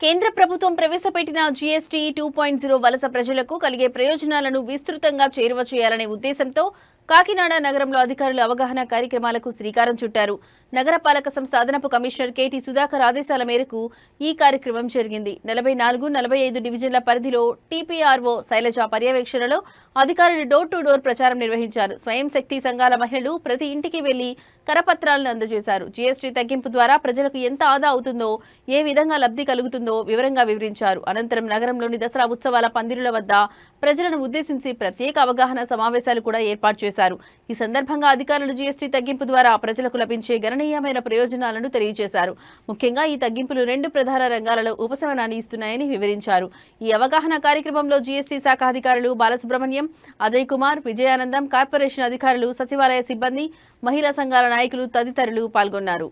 కేంద్ర ప్రభుత్వం ప్రవేశపెట్టిన జీఎస్టీ టూ పాయింట్ జీరో వలస ప్రజలకు కలిగే ప్రయోజనాలను విస్తృతంగా చేరువ చేయాలనే ఉద్దేశంతో కాకినాడ నగరంలో అధికారులు అవగాహన కార్యక్రమాలకు శ్రీకారం చుట్టారు. నగరపాలక సంస్థ అదనపు కమిషనర్ కేటీ సుధాకర్ ఆదేశాల మేరకు ఈ కార్యక్రమం జరిగింది. నలభై నాలుగు నలభై ఐదు డివిజన్ల పరిధిలో టీపీఆర్ఓ శైలజ పర్యవేక్షణలో అధికారులు డోర్ టు డోర్ ప్రచారం నిర్వహించారు. స్వయం శక్తి సంఘాల మహిళలు ప్రతి ఇంటికి వెళ్ళి కరపత్రాలను అందజేశారు. జీఎస్టీ తగ్గింపు ద్వారా ప్రజలకు ఎంత ఆదా అవుతుందో ఏ విధంగా లబ్ధి కలుగుతుందో వివరంగా వివరించారు. అనంతరం నగరంలోని దసరా ఉత్సవాల పందిరుల వద్ద ప్రజలను ఉద్దేశించి ప్రత్యేక అవగాహన సమావేశాలు కూడా ఏర్పాటు చేశారు. ఈ సందర్భంగా అధికారులు జీఎస్టీ తగ్గింపు ద్వారా ప్రజలకు లభించే గణనీయమైన ప్రయోజనాలను తెలియజేశారు. ముఖ్యంగా ఈ తగ్గింపులు రెండు ప్రధాన రంగాలలో ఉపశమనాన్ని ఇస్తున్నాయని వివరించారు. ఈ అవగాహన కార్యక్రమంలో జీఎస్టీ శాఖ అధికారులు బాలసుబ్రహ్మణ్యం అజయ్ కుమార్ విజయానందం కార్పొరేషన్ అధికారులు సచివాలయ సిబ్బంది మహిళా సంఘాల నాయకులు తదితరులు పాల్గొన్నారు.